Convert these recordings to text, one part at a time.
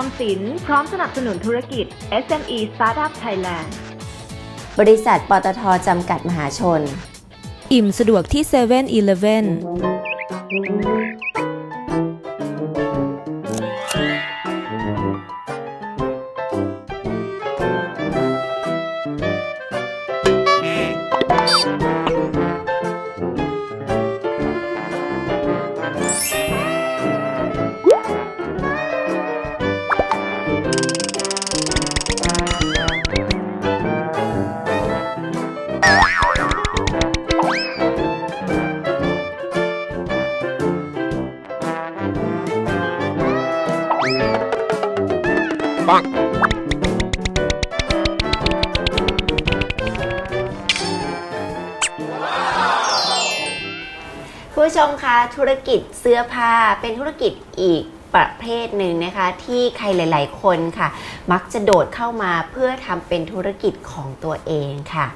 อมสิน พร้อมสนับสนุนธุรกิจ SME Startup Thailand บริษัทปตทจำกัดมหาชน อิ่มสะดวกที่7 e เ e ่ e อ รกิจเสื้อผ้าเป็นธุรกิจอีกประเภทหนึ่งนะคะ ที่ใครหลาย ๆ คนค่ะ มักจะโดดเข้ามาเพื่อทำเป็นธุรกิจของตัวเองค่ะ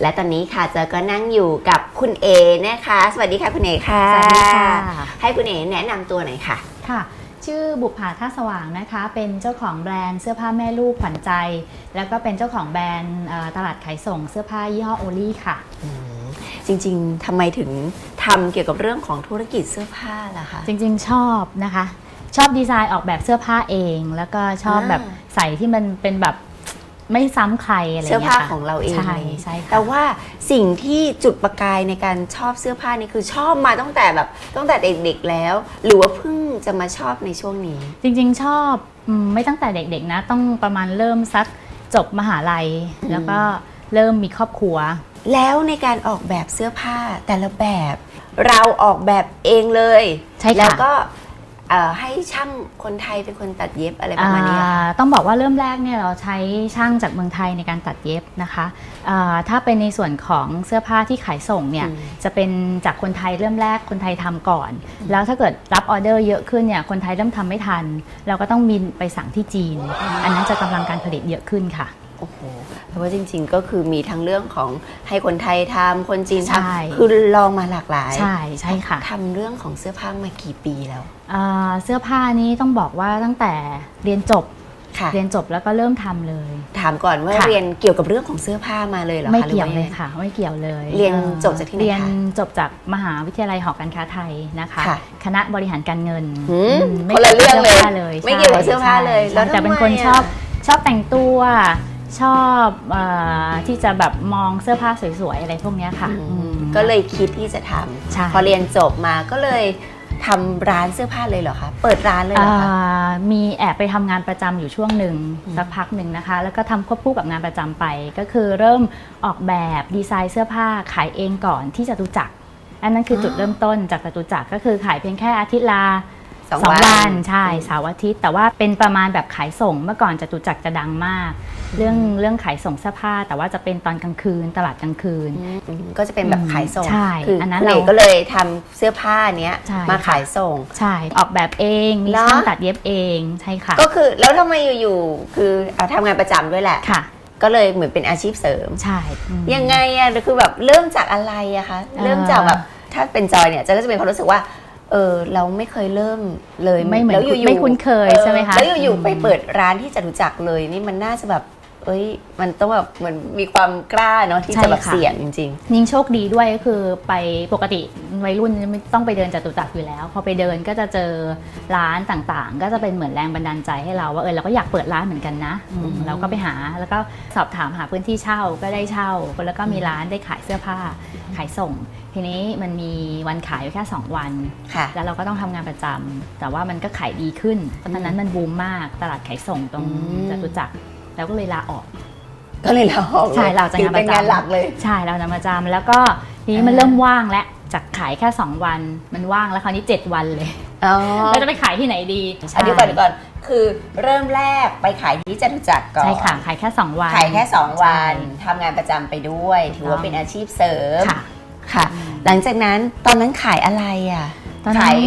และตอนนี้ค่ะเจอก็นั่งอยู่กับคุณเอนะคะ สวัสดีค่ะคุณเอค่ะสวัสดีค่ะ ให้คุณเอแนะนำตัวหน่อยค่ะค่ะ ชื่อบุภาท่าสว่างนะคะ เป็นเจ้าของแบรนด์เสื้อผ้าแม่ลูกขวัญใจ แล้วก็เป็นเจ้าของแบรนด์เอ่อตลาดขายส่งเสื้อผ้ายี่ห้อโอลี่ค่ะอืมจริง ๆทำไมถึง ทำเกี่ยวกับเรื่องของธุรกิจเสื้อผ้าล่ะคะ จริงๆชอบนะคะ ชอบดีไซน์ออกแบบเสื้อผ้าเอง แล้วก็ชอบอ่า แบบใส่ที่มันเป็นแบบไม่ซ้ำใครอะไรเสื้อเงี้ผ้ายค่ะของเราเองใช่เลยใช่ค่ะแต่ว่าสิ่งที่จุดประกายในการชอบเสื้อผ้านี่คือชอบมาตั้งแต่แบบตั้งแต่เด็กๆแล้ว หรือว่าเพิ่งจะมาชอบในช่วงนี้ จริงๆชอบอืมไม่ตั้งแต่เด็กๆนะ ต้องประมาณเริ่มสักจบมหาลัย อืม แล้วก็เริ่มมีครอบครัว แล้วในการออกแบบเสื้อผ้าแต่ละแบบ เราออกแบบเองเลยใช่ค่ะ แล้วก็เอ่อให้ช่างคนไทยเป็นคนตัดเย็บอะไรประมาณนี้อะอ่าต้องบอกว่าเริ่มแรกเนี่ยเราใช้ช่างจากเมืองไทยในการตัดเย็บนะคะอ่าถ้าเป็นในส่วนของเสื้อผ้าที่ขายส่งเนี่ยอืมจะเป็นจากคนไทยเริ่มแรกคนไทยทำก่อน แล้วถ้าเกิดรับออเดอร์เยอะขึ้นเนี่ยคนไทยเริ่มทำไม่ทัน เราก็ต้องบินไปสั่งที่จีน อันนั้นจะกำลังการผลิตเยอะขึ้นค่ะ โอ้โหเพราะว่าจริง ๆ ก็คือมีทั้งเรื่องของให้คนไทยทำคนจีนใช่ทำคือลองมาหลากหลายใช่ใช่ค่ะทำเรื่องของเสื้อผ้ามากี่ปีแล้วอ่าเสื้อผ้านี้ต้องบอกว่าตั้งแต่เรียนจบค่ะ เรียนจบแล้วก็เริ่มทำเลย ถามก่อนว่าค่ะ เรียนเกี่ยวกับเรื่องของเสื้อผ้ามาเลยเหรอคะไม่หรือเกี่ยวว่าเลยงไง ค่ะ ไม่เกี่ยวเลยเรียนอ่อจบจากที่ไหนคะเรียนจบจากมหาวิทยาลัยหอการค้าไทยนะคะ ค่ะคณะบริหารการเงินหืมอืมไม่คนละเรื่องเลยกี่วกับสื้ผ้าเลยไม่เกี่ยวกับเสื้อผ้าเลยใช่แล้วแต่เป็นทำไมคนอะ ชอบชอบแต่งตัว ชอบเออที่จะแบบมองเสื้อผ้าสวยๆ อะไรพวกเนี้ยค่ะอืมอืม ก็เลยคิดที่จะทใช่ำพอเรียนจบมาก็เลยทำร้านเสื้อผ้าเลยเหรอคะ เปิดร้านเลยเหรอคะ อ่ามีแอบไปทำงานประจำอยู่ช่วงหนึ่งอืม สักพักหนึ่งนะคะ แล้วก็ทำควบคู่กับงานประจำไป ก็คือเริ่มออกแบบดีไซน์เสื้อผ้าขายเองก่อนที่จตุจักรอันนั้นคือจุดเริ่มต้นจากจตุจักรก็คือขายเพียงแค่อาทิตย์ละ สองสองวัวันน ใช่เสาร์อาทิตย์ แต่ว่าเป็นประมาณแบบขายส่งเมื่อก่อนจตุจักรจะดังมาก เรื่องเรื่องขายส่งเสื้อผ้า แต่ว่าจะเป็นตอนกลางคืนตลาดกลางคืนอืมก็จะเป็นแบบขายส่งใช่คืออนนั้นคุณเอกเราก็เลยทำเสื้อผ้าเนี้ยใช่ มาค่ะขายส่ง ใช่ออกแบบเองมีเหรอ ช่างตัดเย็บเองใช่ค่ะก็คือแล้วทำไมอยู่ๆคือเอาทำงานประจำด้วยแหละ ค่ะ ก็เลยเหมือนเป็นอาชีพเสริม ใช่อืม ยังไงอะคือแบบเริ่มจากอะไรอะคะเอ่อเริ่มจากแบบถ้าเป็นจอยเนี่ยจะก็จะเป็นความรู้สึกว่า เออเราไม่เคยเริ่มเลยไม่เหมือนแล้วอยู่ๆไม่คุ้นเคยใช่ไหมคะ แล้วอยู่อืมๆไปเปิดร้านที่จตุจักรเลยนี่มันน่าจะแบบ เอ้ย มันต้องแบบเหมือนมีความกล้าเนาะที่จะแบบเสี่ยงจริงยิ่งโชคดีด้วยก็คือไปปกติวัยรุ่นไม่ต้องไปเดินจตุจักรอยู่แล้ว พอไปเดินก็จะเจอร้านต่างๆ ก็จะเป็นเหมือนแรงบันดาลใจให้เราว่าเออเราก็อยากเปิดร้านเหมือนกันนะอืมอืมเราก็ไปหาแล้วก็สอบถามหาพื้นที่เช่าก็ได้เช่า แล้วก็มีร้านได้ขายเสื้อผ้าขายส่ง ทีนี้มันมีวันขายอยู่แค่2วันๆค่ะแล้วเราก็ต้องทำงานประจำแต่ว่ามันก็ขายดีขึ้นเพราะตอนนั้นมันบูมมากตลาดขายส่งตรงอืมจตุจักร แล้วก็เลยลาออก ก็เลยเราออกลยใช่เราจะถืงานอเป็นประจำงานหลักเลย ใช่เรานำมาจำแล้วก็ทีนี้มันอ่าเริ่มว่างแล้วจากขายแค่ 2 วันมันว่างแล้วคราวนี้ 7 วันเลยอ๋อเราจะไปขายที่ไหนดีอันเดียวก่อนเดี๋ยวก่อนคือเริ่มแรกไปขายที่จตุจักรก่อนใช่ค่ะขายแค่ 2 วัน ขายแค่ 2 วันใช่ทำงานประจำไปด้วย ถือว่าเป็นอาชีพเสริม ค่ะค่ะ หลังจากนั้นตอนนั้นขายอะไรอะตอนนั้น ขาย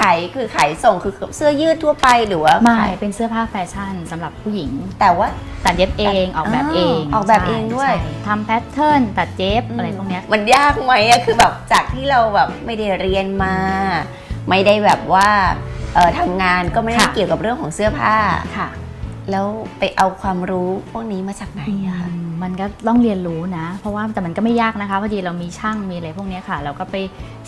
ขายคือขายส่งคือเสื้อยืดทั่วไปหรือว่าไม่ขายเป็นเสื้อผ้าแฟชั่นสำหรับผู้หญิง แต่ว่า ตัดเย็บเองออกแบบเองออกแบบใช่เองด้วย ใช่ทำแพทเทิร์นตัดเย็บอะไรพวกเนี้ย มันยากไหมอะคือแบบจากที่เราแบบไม่ได้เรียนมา ไม่ได้แบบว่าเออทำงานก็ไม่ได้ค่ะ เกี่ยวกับเรื่องของเสื้อผ้า ค่ะแล้วไปเอาความรู้พวกนี้มาจากไหนอะคะอื มมันก็ต้องเรียนรู้นะ เพราะว่าแต่มันก็ไม่ยากนะคะพอดีเรามีช่างมีอะไรพวกเนี้ยค่ะ เราก็ไป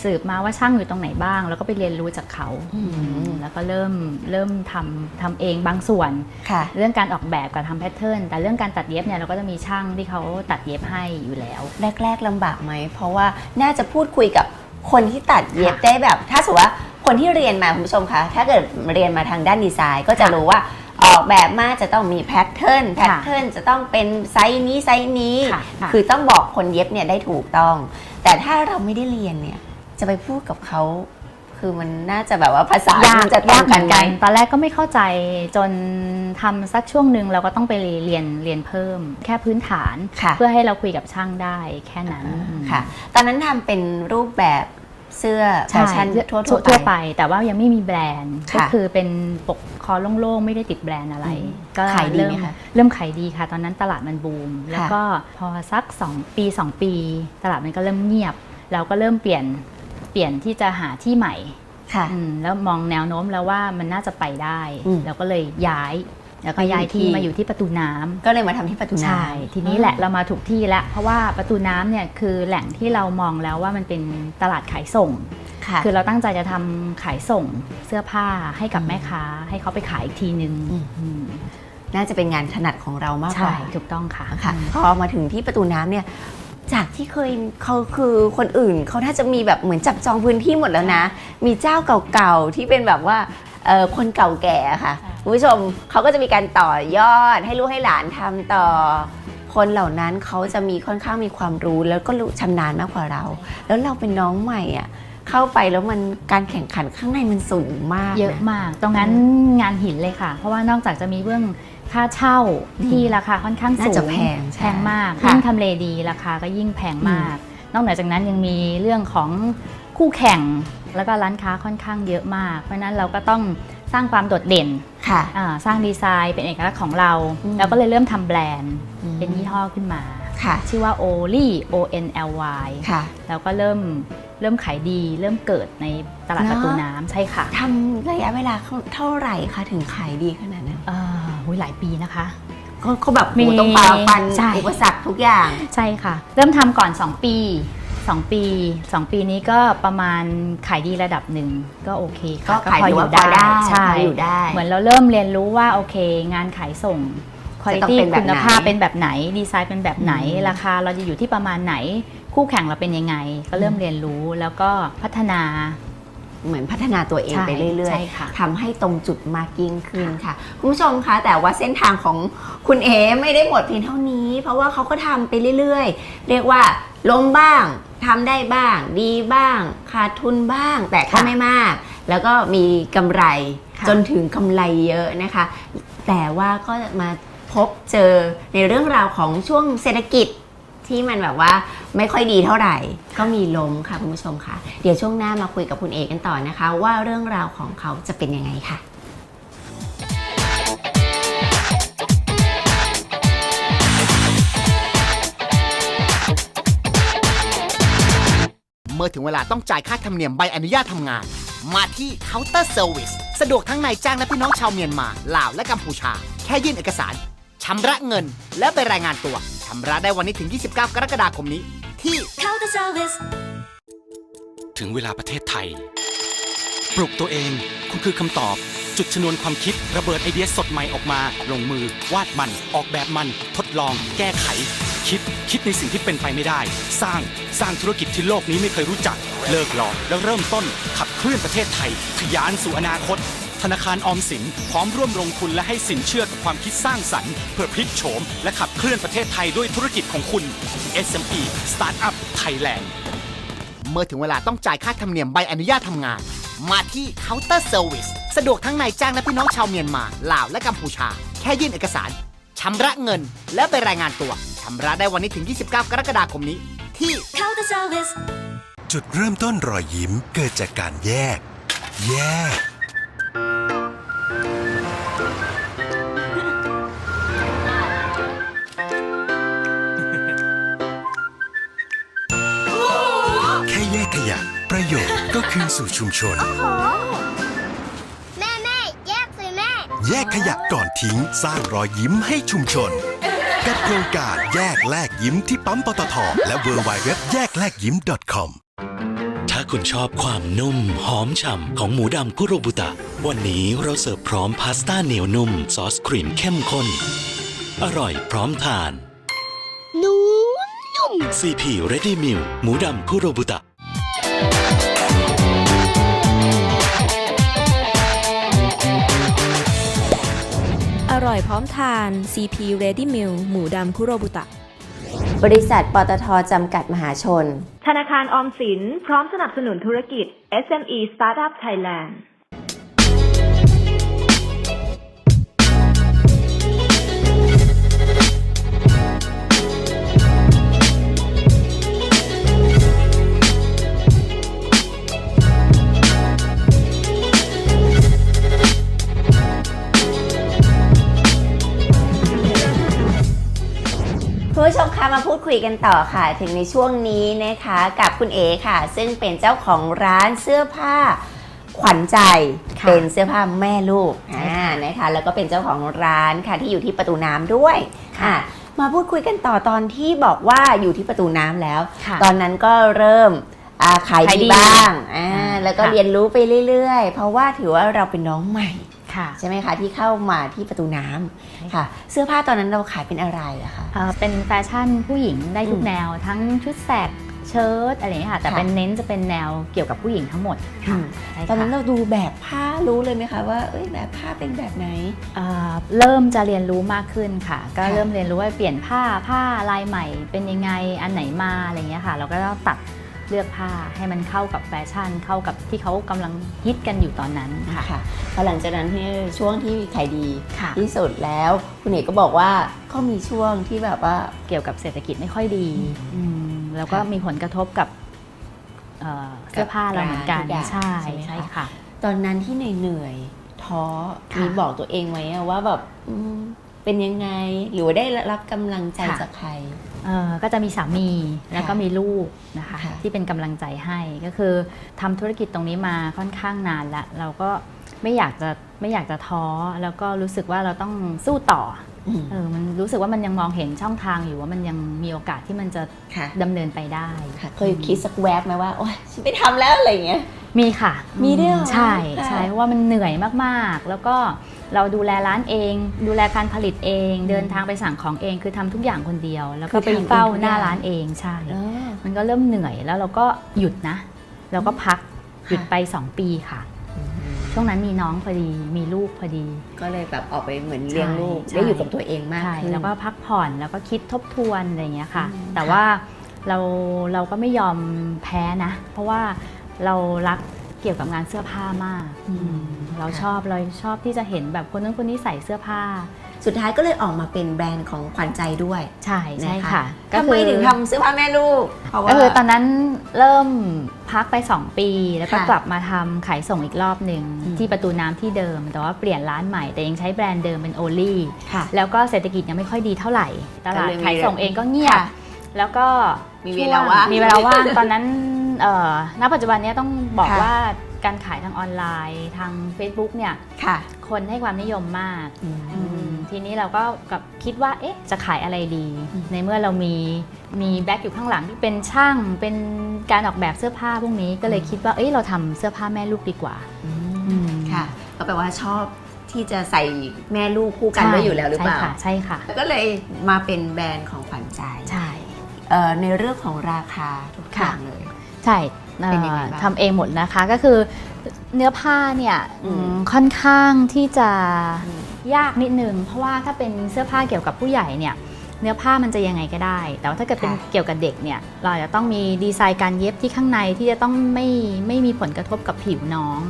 สืบมาว่าช่างอยู่ตรงไหนบ้าง แล้วก็ไปเรียนรู้จากเขาอืมอืมแล้วก็เริ่มเริ่มทำทำเองบางส่วนค่ะเรื่องการออกแบบกับทำแพทเทิร์นแต่เรื่องการตัดเย็บเนี่ยเราก็จะมีช่างที่เขาตัดเย็บให้อยู่แล้ว แรก ๆลำบากไหมเพราะว่าน่าจะพูดคุยกับคนที่ตัดเย็บค่ะได้แบบ ถ้าสมมติว่าคนที่เรียนมาคุณผู้ชมคะถ้าเกิดเรียนมาทางด้านดีไซน์ ก็จะรู้ว่า ออกแบบมาจะต้องมีแพทเทิร์นแพทเทิร์นจะต้องเป็นไซส์นี้ไซส์นี้ค่ะค่ะคือต้องบอกคนเย็บเนี่ยได้ถูกต้อง แต่ถ้าเราไม่ได้เรียนเนี่ยจะไปพูดกับเขาคือมันน่าจะแบบว่าภาษายากมันจะต่ายางกเหกัมืนอนไหมกันตอนแรกก็ไม่เข้าใจจนทำสักช่วงหนึ่งเราก็ต้องไปเรียนเรียนเพิ่ม แค่พื้นฐานค่ะเพื่อให้เราคุยกับช่างได้แค่นั้นค่ะ ตอนนั้นทำเป็นรูปแบบเสื้อแฟใช่ชั่นทั่วทั่วทั่วไปไป แต่ว่ายังไม่มีแบรนด์ค่ะก็คือเป็นปก คอโล่งๆ ไม่ได้ติดแบรนด์อะไรอืมก็ขายดีไหมเริ่คะเริ่มขายดีค่ะ ตอนนั้นตลาดมันบูม แล้วก็พอสัก 2 ปี 2 ปี ตลาดมันก็เริ่มเงียบ เราก็เริ่มเปลี่ยนเปลี่ยนที่จะหาที่ใหม่ค่ะอืมแล้วมองแนวโน้มแล้วว่ามันน่าจะไปได้อืมเราก็เลยย้าย แล้วก็ไปอยู่ย้ายที่ที่มาอยู่ที่ประตูน้ำก็เลยมาทำที่ประตูน้ำใช่ทีนี้แหละเรามาถูกที่แล้วเพราะว่าประตูน้ำเนี่ยคือแหล่งที่เรามองแล้วว่ามันเป็นตลาดขายส่งค่ะคือเราตั้งใจจะทำขายส่งเสื้อผ้าให้กับอืมแม่ค้า ให้เขาไปขายอีกทีนึงอืมอืมน่าจะเป็นงานถนัดของเรามากกใช่ว่าถูกต้องค่ะค่ะพอมาถึงที่ประตูน้ำเนี่ยจากที่เคยเขาคือคนอื่นเขาน่าจะมีแบบเหมือนจับจองพื้นที่หมดแล้วนะ มีเจ้าเก่าๆที่เป็นแบบว่าเอ่อคนเก่าแก่ค่ะใช่ คุณผู้ชมเขาก็จะมีการต่อยอดให้ลูกให้หลานทำต่อ คนเหล่านั้นเขาจะมีค่อนข้างมีความรู้แล้วก็รู้ชำนาญมากกว่าเรา แล้วเราเป็นน้องใหม่อะเข้าไปแล้วมันการแข่งขันข้างในมันสูงมากนเยอะมาก ตรงนั้นงานหินเลยค่ะ เพราะว่านอกจากจะมีเรื่องค่าเช่าที่ราคาค่อนข้างสูน่างจะแพงใช่แพงมากค่ะยิ่งทำเลดีราคาก็ยิ่งแพงมาก นอกเหนือจากนั้นยังมีเรื่องของคู่แข่งแล้วก็ร้านค้าค่อนข้างเยอะมาก เพราะฉะนั้นเราก็ต้องส ร้างความโดดเด่นค่ะ อ่าสร้างดีไซน์เป็นเอกลักษณ์ของเรา อืม แล้วก็เลยเริ่มทำแบรนด์อืมเป็นยี่ห้อขึ้นมา ค่ะชื่อว่า Oli O N L Y ค่ะ แล้วก็เริ่มเริ่มขายดี เริ่มเกิดในตลาดเนอะประตูน้ำใช่ค่ะทำระยะเวลาเท่าไหร่คะถึงขายดีขนาดนั้นเอ่อโหยหลายปีนะคะ เขาเขาแบบมีโหต้องฝ่าฟันใช่ อุปสรรคทุกอย่าง ใช่ค่ะ เริ่มทำก่อน 2 ปี 2 ปี 2 ปีนี้ก็ประมาณขายดีระดับหนึ่งก็โอเคก็ค่ะขายถือว่าพอได้ใช่พออยู่ได้ เหมือนเราเริ่มเรียนรู้ว่าโอเค งานขายส่งคุณจะต้องภาพเป็นแบบไหนคุณภาพเป็นแบบไหนดีไซน์เป็นแบบไหนอืมราคาเราจะอยู่ที่ประมาณไหน คู่แข่งเราเป็นยังไง ก็เริ่มเรียนรู้แล้วก็พัฒนาเหมือนพัฒนาตัวเองใช่ไปเรื่อยใช่ค่ะๆทำให้ตรงจุดมากยิ่งขึ้นค่ะ คุณผู้ชมคะแต่ว่าเส้นทางของคุณเอไม่ได้หมดเพียงเท่านี้ เพราะว่าเขาก็ทำไปเรื่อยๆ เรียกว่าล้มบ้าง ทำได้บ้าง ดีบ้างขาดทุนบ้าง แต่ก็ค่ะไม่มาก แล้วก็มีกำไรค่ะจนถึงกำไรเยอะนะคะ แต่ว่าก็มาพบเจอในเรื่องราวของช่วงเศรษฐกิจที่มันแบบว่าไม่ค่อยดีเท่าไหร่ ก็มีล้มค่ะคุณผู้ชมค่ะ เดี๋ยวช่วงหน้ามาคุยกับคุณเอกกันต่อนะคะ ว่าเรื่องราวของเขาจะเป็นยังไงค่ะ เมื่อถึงเวลาต้องจ่ายค่าธรรมเนียมใบอนุญาตทำงาน มาที่เคาน์เตอร์เซอร์วิสสะดวกทั้งนายจ้างและพี่น้องชาวเมียนมาลาวและกัมพูชา แค่ยื่นเอกสารชำระเงิน และไปรายงานตัวชำระได้วันนี้ถึง 29 กรกฎาคมนี้ ที่ Counter Service ถึงเวลาประเทศไทย ปลุกตัวเอง คุณคือคำตอบ จุดชนวนความคิด ระเบิดไอเดียสดใหม่ออกมา ลงมือ วาดมัน ออกแบบมัน ทดลอง แก้ไข คิด คิดในสิ่งที่เป็นไปไม่ได้ สร้างสร้างธุรกิจที่โลกนี้ไม่เคยรู้จัก เลิกหลอกแล้วเริ่มต้นขับเคลื่อนประเทศไทยทะยานสู่อนาคต ธนาคารออมสินพร้อมร่วมลงทุนและให้สินเชื่อกับความคิดสร้างสรรค์เพื่อพลิกโฉมและขับเคลื่อนประเทศไทยด้วยธุรกิจของคุณ SME Startup Thailand เมื่อถึงเวลาต้องจ่ายค่าธรรมเนียมใบอนุญาตทำงาน มาที่เคาน์เตอร์เซอร์วิสสะดวกทั้งนายจ้างและพี่น้องชาวเมียนมาลาวและกัมพูชา แค่ยื่นเอกสารชำระเงินและไปรายงานตัว ชำระได้วันนี้ถึง 29 กรกฎาคมนี้ ที่ Counter Service จุดเริ่มต้นรอยยิ้มเกิดจากการแยก แยก แค่แยกขยะ ประโยชน์ก็คืนสู่ชุมชน แม่แม่แยกสิแม่ แยกขยะก่อนทิ้งสร้างรอยยิ้มให้ชุมชน กับโครงการแยกแลกยิ้มที่ปั๊มปตทและ w w w แยกแลกยิ้ม .com ถ้าคุณชอบความนุ่ม หอมฉ่ำของหมูดำคุโรบุตะ วันนี้เราเสิร์ฟพร้อมพาสต้าเหนียวนุ่ม ซอสครีมเข้มข้น อร่อยพร้อมทาน นุ่มนุ่ม CP Ready Meal หมูดำคุโรบุตะ ร่อยพร้อมทาน CP Ready Meal หมูดำคุโรบุตะ บริษัทปตทจำกัดมหาชน ธนาคารออมสิน พร้อมสนับสนุนธุรกิจ SME Startup Thailand คะมาพูดคุยกันต่อค่ะ ถึงในช่วงนี้นะคะกับคุณเอค่ะ ซึ่งเป็นเจ้าของร้านเสื้อผ้าขวัญใจค่ะเป็นเสื้อผ้าแม่ลูกใช่อ่าค่ะนะคะ แล้วก็เป็นเจ้าของร้านค่ะที่อยู่ที่ประตูน้ำด้วยอะ มาพูดคุยกันต่อตอนที่บอกว่าอยู่ที่ประตูน้ำแล้ว ค่ะ ตอนนั้นก็เริ่มอ่าขายขายดีดีบ้างอ่าอ่าแล้วก็ค่ะ เรียนรู้ไปเรื่อยๆ เพราะว่าถือว่าเราเป็นน้องใหม่ค่ะ ใช่ไหมคะที่เข้ามาที่ประตูน้ำค่ะ เสื้อผ้าตอนนั้นเราขายเป็นอะไรอะคะ เอ่อเป็นแฟชั่นผู้หญิงได้ทุกอืมแนว ทั้งชุดแสกเชิ้ตอะไรอย่างเงี้ยค่ะ แต่ค่ะ เป็นเน้นจะเป็นแนวเกี่ยวกับผู้หญิงทั้งหมดค่ะอืมใช่ตอนนั้นค่ะเราดูแบบผ้ารู้เลยไหมคะว่าเอ้ยแบบผ้าเป็นแบบไหน เอ่อเริ่มจะเรียนรู้มากขึ้นค่ะ ก็ค่ะ เริ่มเรียนรู้ว่าเปลี่ยนผ้าผ้าลายใหม่เป็นยังไงอันไหนมาอะไรอย่างเงี้ยค่ะ เราก็ต้องตัด เลือกผ้าให้มันเข้ากับแฟชั่น เข้ากับที่เขากำลังฮิตกันอยู่ตอนนั้นค่ะค่ะพอหลังจากนั้นที่ช่วงที่ขายดีค่ะที่สุดแล้ว คุณเอกก็บอกว่าก็มีช่วงที่แบบว่าเกี่ยวกับเศรษฐกิจไม่ค่อยดีอืมแล้วก็ค่ะมีผลกระทบกับเอ่อเสื้อผ้าเราเหมือนกันกับร้านทุกอย่างใช่ใช่ไหมคะใช่ค่ะ ตอนนั้นที่เหนื่อยๆท้อค่ะมีบอกตัวเองไหมอะว่าแบบอืมเป็นยังไงหรือว่าได้รับกำลังใจจากใคร เอ่อก็จะมีสามีแล้วก็มีลูกนะคะค่ะ ที่เป็นกำลังใจให้ก็คือทำธุรกิจตรงนี้มาค่อนข้างนานแล้วเราก็ไม่อยากจะไม่อยากจะท้อแล้วก็รู้สึกว่าเราต้องสู้ต่ออืมเออมันรู้สึกว่ามันยังมองเห็นช่องทางอยู่ว่ามันยังมีโอกาสที่มันจะค่ะดำเนินไปได้ค่ะ เคยคิดสักแวบไหมว่า โอ๊ยฉันไม่ทำแล้วอะไรอย่างเงี้ย มีค่ะมีด้วยเหรอใช่ค่ะใช่เพราะว่ามันเหนื่อยมากๆ แล้วก็ เราดูแลร้านเอง ดูแลการผลิตเอง เดินทางไปสั่งของเอง คือทำทุกอย่างคนเดียว แล้วก็คือไปทำเองเฝ้าทุกหน้าอย่างร้านเองใช่เออมันก็เริ่มเหนื่อยแล้วเราก็หยุดนะ เราก็พักหยุดไป 2 ปีค่ะ ช่วงนั้นมีน้องพอดีมีลูกพอดี ก็เลยแบบออกไปเหมือนเลี้ยงลูกใช่ได้อยู่กับตัวเองมากใช่ขึ้นแล้วก็พักผ่อนแล้วก็คิดทบทวนอะไรอย่างเงี้ยค่ะอืมแต่ค่ะว่าเราเราก็ไม่ยอมแพ้นะ เพราะว่าเรารักเกี่ยวกับงานเสื้อผ้ามากอืมเราชอบเราชอบที่จะเห็นแบบคนนั้นคนนี้ใส่เสื้อผ้า สุดท้ายก็เลยออกมาเป็นแบรนด์ของขวัญใจด้วย ใช่ใช่นค่ะทำไมถึงทำเสื้อผ้าแม่ลูกเพราะว่าก็คือตอนนั้นเริ่มพักไป 2 ปี แล้วก็ค่ะกลับมาทำขายส่งอีกรอบหนึ่งอืมที่ประตูน้ำที่เดิม แต่ว่าเปลี่ยนร้านใหม่แต่ยังใช้แบรนด์เดิมเป็นโอลี่ค่ะแล้วก็เศรษฐกิจยังไม่ค่อยดีเท่าไหร่ตลาดก็เลยมีขายส่งเองก็เงียบค่ะแล้วก็มีเวลาว่างช่มีเวลาว่างตอนนั้นเอ่อ ณปัจจุบันเนี้ต้องบอกค่ะ ว่าการขายทางออนไลน์ทาง Facebook เนี่ยค่ะคนให้ความนิยมมากอืมทีนี้เราก็กับคิดว่าเอ๊ะจะขายอะไรดีอืมในเมื่อเรามีมีแบ็คอยู่ข้างหลังที่เป็นช่างเป็นการออกแบบเสื้อผ้าพวกนี้ก็เลยคิดว่าเอ้ยเราทำเสื้อผ้าแม่ลูกดีกว่า อืม ค่ะ ก็แปลว่าชอบที่จะใส่แม่ลูกคู่กันไว้อยู่แล้วหรือเปล่าใช่ค่ะใช่ค่ะ ก็เลยมาเป็นแบรนด์ของขวัญใจใช่เอ่อในเรื่องของราคาทุกอย่างเลย ใช่เอ่อเป็นยังไงบ้าง ทำเองหมดนะคะก็คือเนื้อผ้าเนี่ยอืม อืมค่อนข้างที่จะอืมยากนิดนึง เพราะว่าถ้าเป็นเสื้อผ้าเกี่ยวกับผู้ใหญ่เนี่ยเนื้อผ้ามันจะยังไงก็ได้ แต่ว่าถ้าเกิดเป็นค่ะ เกี่ยวกับเด็กเนี่ยเราจะต้องมีดีไซน์การเย็บที่ข้างในที่จะต้องไม่ไม่มีผลกระทบกับผิวน้อง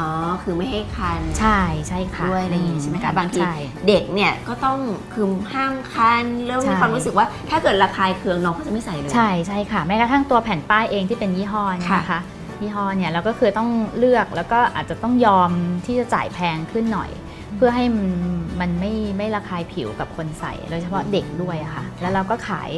อ๋อ คือไม่ให้คันใช่ใช่ค่ะด้วยอะไรอย่างงี้ใช่ไหมอืคะบางทีใช่เด็กเนี่ยก็ต้องคือห้ามคันแล้วใช่มีความรู้สึกว่าถ้าเกิดระคายเคืองน้องก็จะไม่ใส่เลย ใช่ใช่ค่ะแม้กระทั่งตัวแผ่นป้ายเองที่เป็นยี่ห้อเนี่ยค่ะนะคะยี่ห้อเนี่ยเราก็คือต้องเลือกแล้วก็อาจจะต้องยอมที่จะจ่ายแพงขึ้นหน่อย เพื่อให้มันมันไม่ไม่ระคายผิวกับคนใส่โดยเฉพาะเด็กด้วยอะค่ะ แล้วเราก็ขาย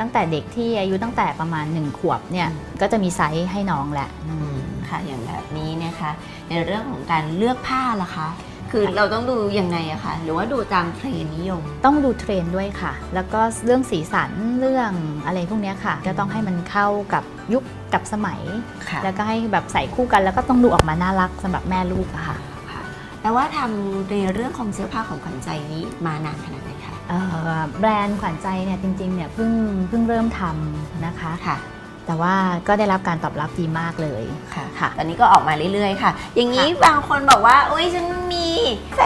ตั้งแต่เด็กที่อายุตั้งแต่ประมาณ 1 ขวบเนี่ยก็จะมีไซส์ให้น้องแหละอืม ค่ะอย่างแบบนี้นะคะ ในเรื่องของการเลือกผ้าล่ะคะ คือเราต้องดูยังไงอะคะหรือว่าดูตามเทรนด์นิยม ต้องดูเทรนด์ด้วยค่ะ แล้วก็เรื่องสีสันเรื่องอะไรพวกเนี้ยค่ะ ก็ต้องให้มันเข้ากับยุคกับสมัย ค่ะ แล้วก็ให้แบบใส่คู่กัน แล้วก็ต้องดูออกมาน่ารักสำหรับแม่ลูกอะค่ะค่ะแต่ว่าทำในเรื่องของเสื้อผ้าของขวัญใจนี้มานานขนาดไหนคะเอ่อแบรนด์ขวัญใจเนี่ยจริงๆเนี่ยเพิ่งเพิ่งเริ่มทำนะคะ ค่ะ แต่ว่าก็ได้รับการตอบรับดีมากเลยค่ะค่ะ ตอนนี้ก็ออกมาเรื่อยๆ ค่ะ อย่างนี้บางคนบอกว่าอุ้ยฉันมีแฟ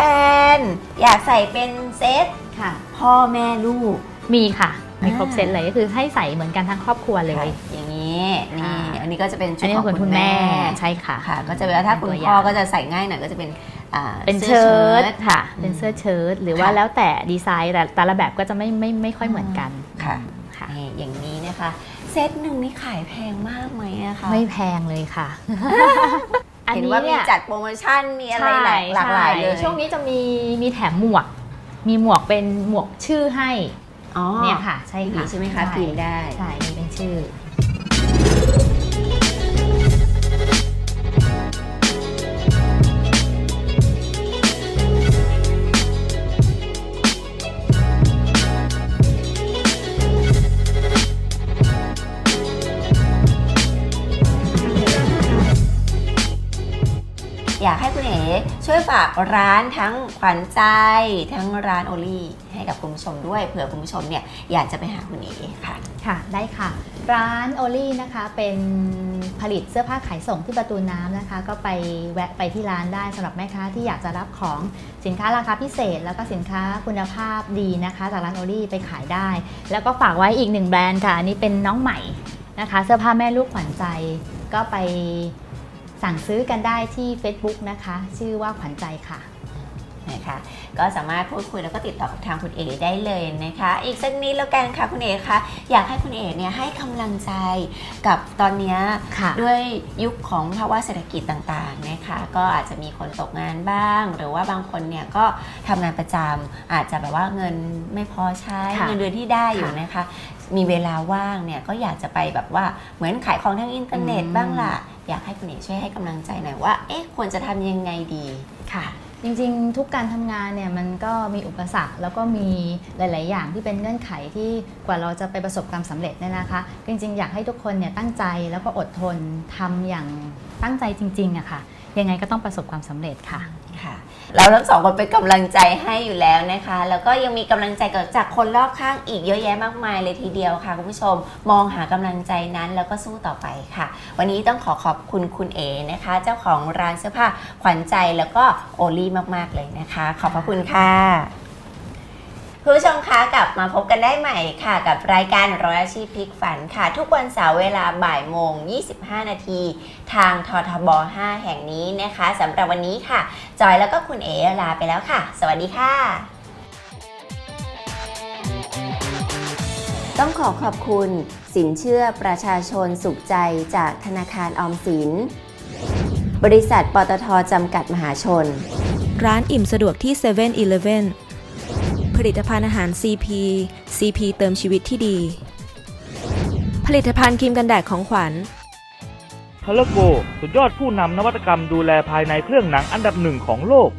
น อยากใส่เป็นเซตค่ะ พ่อแม่ลูก มีค่ะมีครบอ่าเซตเลยก็คือให้ใส่เหมือนกันทั้งครอบครัวเลย อย่างนี้นี่ค่ะอันนี้ก็จะเป็นชุอันดนี้ของคุณคุคุณณแม่แม่ใช่ค่ะค่ะ ก็จะเวลาถ้าคุณเป็นตัวพ่ออย่างก็จะใส่ง่ายหน่อยก็จะเป็นอ่าเป็นสื้เชิ้อตค่ะ เป็นเสื้อเชิ้ตหรือว่าค่ะแล้วแต่ดีไซน์แต่แต่ละแบบก็จะไม่ไม่ไม่ค่อยเหมือนกันค่ะค่ะนี่อย่างนี้นะคะเซตหนึ่งนี่ขายแพงมากไหมอะคะไม่แพงเลยค่ะ อันเห็นนี้ว่ามีเนี่ยจัดโปรโมชั่นมีอะไรหลากหลากหลายเลยใช่ช่วงนี้จะมีมีแถมหมวก มีหมวกเป็นหมวกชื่อให้อ๋อเนี่ยค่ะ ใช่ค่ะใช่ไหมคะพิมพ์ได้ ใช่มีเป็นชื่อ อยากให้คุณเอ๋ช่วยฝากร้านทั้งขวัญใจ ทั้งร้านโอลี่ให้กับคุณผู้ชมด้วยเผื่อคุณผู้ชมเนี่ยอยากจะไปหาคุณเอ๋ค่ะ ค่ะได้ค่ะ ร้านโอลี่นะคะเป็นผลิตเสื้อผ้าขายส่งที่ประตูน้ำนะคะ ก็ไปแวะไปที่ร้านได้สำหรับแม่ค้าที่อยากจะรับของสินค้าราคาพิเศษ แล้วก็สินค้าคุณภาพดีนะคะจากร้านโอลี่ไปขายได้ แล้วก็ฝากไว้อีกหนึ่งแบรนด์ค่ะอันนี้เป็นน้องใหม่นะคะ เสื้อผ้าแม่ลูกขวัญใจก็ไป สั่งซื้อกันได้ที่ Facebook นะคะ ชื่อว่าขวัญใจค่ะ นะคะก็สามารถพูดคุยแล้วก็ติดต่อกับทางคุณเอ๋ได้เลยนะคะ อีกสักนิดแล้วกันค่ะคุณเอ๋คะอยากให้คุณเอ๋เนี่ยให้กำลังใจกับตอนเนี้ยค่ะ ด้วยยุคของภาวะเศรษฐกิจต่างๆนะคะ ก็อาจจะมีคนตกงานบ้าง หรือว่าบางคนเนี่ยก็ทำงานประจำอาจจะแบบว่าเงินไม่พอใช้ค่ะเงินเดือนที่ได้อยู่ค่ะนะคะ มีเวลาว่างเนี่ยก็อยากจะไปแบบว่าเหมือนขายของทางอินเทอร์เน็ตอืม บ้างล่ะ อยากให้คุณเอกช่วยให้กำลังใจหน่อยว่า เอ๊ะ ควรจะทำยังไงดี ค่ะ จริงๆ ทุกการทำงานเนี่ยมันก็มีอุปสรรค แล้วก็มีหลาย ๆ อย่างที่เป็นเงื่อนไขที่กว่าเราจะไปประสบความสำเร็จเนี่ยนะคะ จริง ๆ อยากให้ทุกคนเนี่ยตั้งใจแล้วก็อดทนทำอย่างตั้งใจจริงๆอะค่ะ ยังไงก็ต้องประสบความสำเร็จค่ะ เราทั้งสองคนเป็นกำลังใจให้อยู่แล้วนะคะ แล้วก็ยังมีกำลังใจจากคนรอบข้างอีกเยอะแยะมากมายเลยทีเดียวค่ะคุณผู้ชมมองหากำลังใจนั้นแล้วก็สู้ต่อไปค่ะ วันนี้ต้องขอขอบคุณคุณเอนะคะ เจ้าของร้านเสื้อผ้าขวัญใจแล้วก็โอลี่มากๆเลยนะคะ ขอบพระคุณค่ะ คุณผู้ชมคะกลับมาพบกันได้ใหม่ค่ะ กับรายการร้อยอาชีพพลิกฝันค่ะ ทุกวันเสาร์เวลาบ่ายโมง 25 นาที ทางททบ 5 แห่งนี้นะคะสำหรับวันนี้ค่ะ จอยแล้วก็คุณเอ๋ลาไปแล้วค่ะ สวัสดีค่ะ ต้องขอขอบคุณ สินเชื่อประชาชนสุขใจจากธนาคารออมสิน บริษัทปตทจำกัดมหาชน ร้านอิ่มสะดวกที่7 e เ e ่ e อ ผลิตภัณฑ์อาหาร CP CP เติมชีวิตที่ดี ผลิตภัณฑ์ครีมกันแดดของขวัญคาร์โกสุดยอดผู้นำนวัตกรรมดูแลภายในเครื่องหนังอันดับหนึ่งของโลก